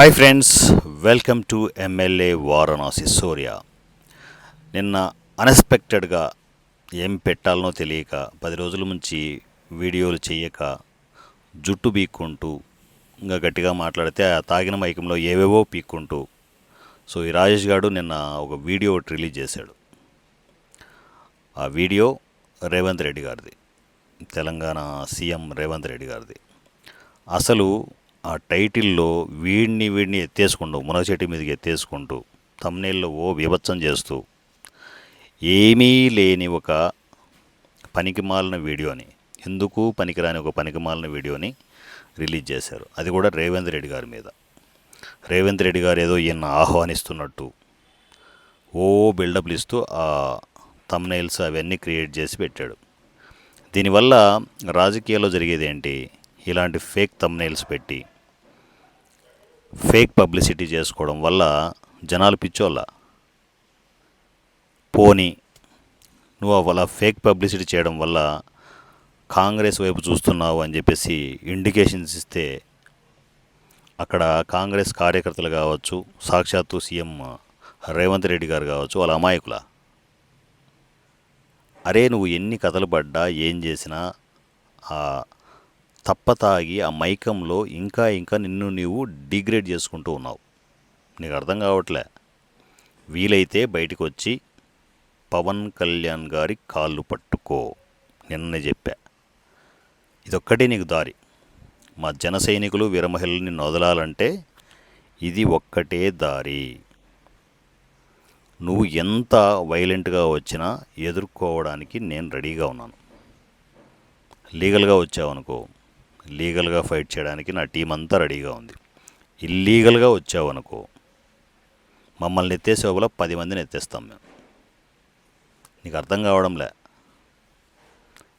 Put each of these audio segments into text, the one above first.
Hi friends welcome to MLA Varanasi Surya నిన్న అన్ఎక్స్పెక్టెడ్గా ఏం పెట్టాలనో తెలియక పది రోజుల నుంచి వీడియోలు చేయక జుట్టు పీక్కుంటూ ఇంకా గట్టిగా మాట్లాడితే ఆ తాగిన మైకంలో ఏవేవో పీక్కుంటూ సో ఈ రాజేష్ గారు నిన్న ఒక వీడియో ఒకటి రిలీజ్ చేశాడు. ఆ వీడియో రేవంత్ రెడ్డి గారిది తెలంగాణ సీఎం రేవంత్ రెడ్డి గారిది. అసలు ఆ టైటిల్లో వీడిని వీడిని ఎత్తేసుకుంటూ మునగ చెట్టు మీదకి ఎత్తేసుకుంటూ తమ్నేల్లో ఓ విభత్సం చేస్తూ ఏమీ లేని ఒక పనికిమాలిన వీడియోని ఎందుకు పనికిరాని ఒక పనికిమాలిన వీడియోని రిలీజ్ చేశారు. అది కూడా రేవంత్ రెడ్డి గారి మీద. రేవంత్ రెడ్డి గారు ఏదో ఈయన ఆహ్వానిస్తున్నట్టు ఓ బిల్డప్లు ఇస్తూ ఆ తమ్నైల్స్ అవన్నీ క్రియేట్ చేసి పెట్టాడు. దీనివల్ల రాజకీయాల్లో జరిగేది ఏంటి? ఇలాంటి ఫేక్ తమ్నైల్స్ పెట్టి ఫేక్ పబ్లిసిటీ చేసుకోవడం వల్ల జనాలు పిచ్చోళ్ళ. పోని నువ్వు అలా ఫేక్ పబ్లిసిటీ చేయడం వల్ల కాంగ్రెస్ వైపు చూస్తున్నావు అని చెప్పేసి ఇండికేషన్స్ ఇస్తే అక్కడ కాంగ్రెస్ కార్యకర్తలు కావచ్చు సాక్షాత్తు సీఎం రేవంత్ రెడ్డి గారు కావచ్చు వాళ్ళ అమాయకుల. అరే నువ్వు ఎన్ని కథలు పడ్డా ఏం చేసినా ఆ తప్ప తాగి ఆ మైకంలో ఇంకా ఇంకా నిన్ను నీవు డిగ్రేడ్ చేసుకుంటూ ఉన్నావు. నీకు అర్థం కావట్లే. వీలైతే బయటికి వచ్చి పవన్ కళ్యాణ్ గారి కాళ్ళు పట్టుకో. నిన్నే చెప్పా. ఇదొక్కటే నీకు దారి. మా జన సైనికులు వీరమహిళని వదలాలంటే ఇది ఒక్కటే దారి. నువ్వు ఎంత వైలెంట్గా వచ్చినా ఎదుర్కోవడానికి నేను రెడీగా ఉన్నాను. లీగల్గా వచ్చావనుకో. లీగల్గా ఫైట్ చేయడానికి నా టీం అంతా రెడీగా ఉంది. ఇల్లీగల్గా వచ్చావనుకో మమ్మల్ని ఎత్తేసే లోపల పది మందిని ఎత్తేస్తాం మేము. నీకు అర్థం కావడంలే.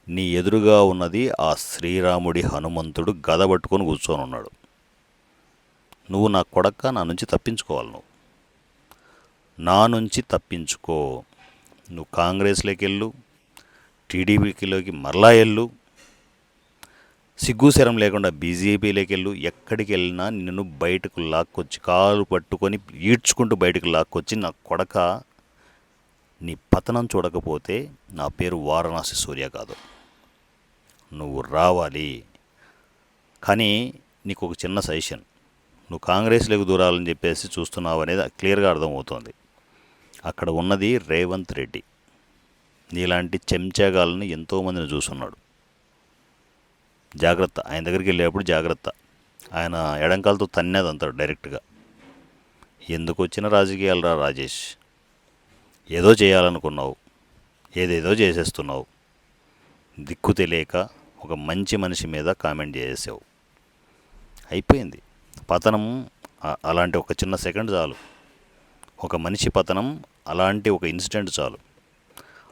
నీ ఎదురుగా ఉన్నది ఆ శ్రీరాముడి హనుమంతుడు గద పట్టుకొని కూర్చొని ఉన్నాడు. నువ్వు నా కొడక్క నా నుంచి తప్పించుకోవాలి నువ్వు. నా నుంచి తప్పించుకో. నువ్వు కాంగ్రెస్లోకి వెళ్ళు టీడీపీలోకి మరలా వెళ్ళు. సిగ్గుశరం లేకుండా బీజేపీలోకి వెళ్ళు. ఎక్కడికి వెళ్ళినా నిన్ను బయటకు లాక్కొచ్చి కాలు పట్టుకొని ఈడ్చుకుంటూ బయటకు లాక్కొచ్చి నా కొడక నీ పతనం చూడకపోతే నా పేరు వారణాసి సూర్య కాదు. నువ్వు రావాలి. కానీ నీకు ఒక చిన్న సజెషన్. నువ్వు కాంగ్రెస్లోకి దూరాలని చెప్పేసి చూస్తున్నావు అనేది క్లియర్గా అర్థమవుతోంది. అక్కడ ఉన్నది రేవంత్ రెడ్డి. నీలాంటి చెంచాగాలను ఎంతోమందిని చూస్తున్నాడు. జాగ్రత్త. ఆయన దగ్గరికి వెళ్ళేప్పుడు జాగ్రత్త. ఆయన ఎడంకాలతో తన్నేది అంటాడు డైరెక్ట్గా. ఎందుకు వచ్చిన రాజకీయాలు రా రాజేష్? ఏదో చేయాలనుకున్నావు. ఏదేదో చేసేస్తున్నావు. దిక్కు తెలియక ఒక మంచి మనిషి మీద కామెంట్ చేసేసావు. అయిపోయింది. పతనం అలాంటి ఒక చిన్న సెకండ్ చాలు. ఒక మనిషి పతనం అలాంటి ఒక ఇన్సిడెంట్ చాలు.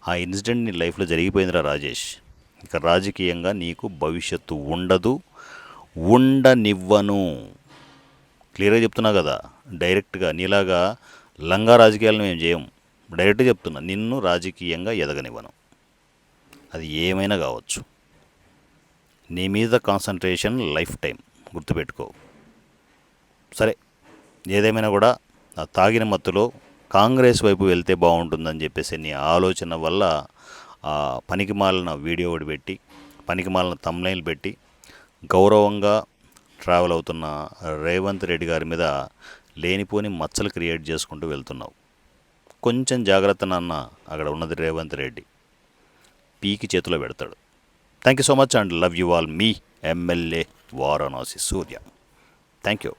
ఆ ఇన్సిడెంట్ నీ లైఫ్లో జరిగిపోయిందిరా రాజేష్. ఇక రాజకీయంగా నీకు భవిష్యత్తు ఉండదు. ఉండనివ్వను. క్లియర్గా చెప్తున్నా కదా డైరెక్ట్గా నీలాగా లంగా రాజకీయాలను మేము చేయం. డైరెక్ట్గా చెప్తున్నా నిన్ను రాజకీయంగా ఎదగనివ్వను. అది ఏమైనా కావచ్చు. నీ మీద కాన్సన్ట్రేషన్ లైఫ్ టైం గుర్తుపెట్టుకో. సరే ఏదేమైనా కూడా ఆ తాగిన మత్తులో కాంగ్రెస్ వైపు వెళ్తే బాగుంటుందని చెప్పేసి నీ ఆలోచన వల్ల పనికిమాలిన వీడియో ఒకటి పెట్టి పనికిమాలిన తమ్లైన్లు పెట్టి గౌరవంగా ట్రావెల్ అవుతున్న రేవంత్ రెడ్డి గారి మీద లేనిపోని మచ్చలు క్రియేట్ చేసుకుంటూ వెళ్తున్నావు. కొంచెం జాగ్రత్త నాన్న అక్కడ ఉన్నది రేవంత్ రెడ్డి. పీకి చేతిలో పెడతాడు. Thank you so much and love you all me MLA Varanasi Surya thank you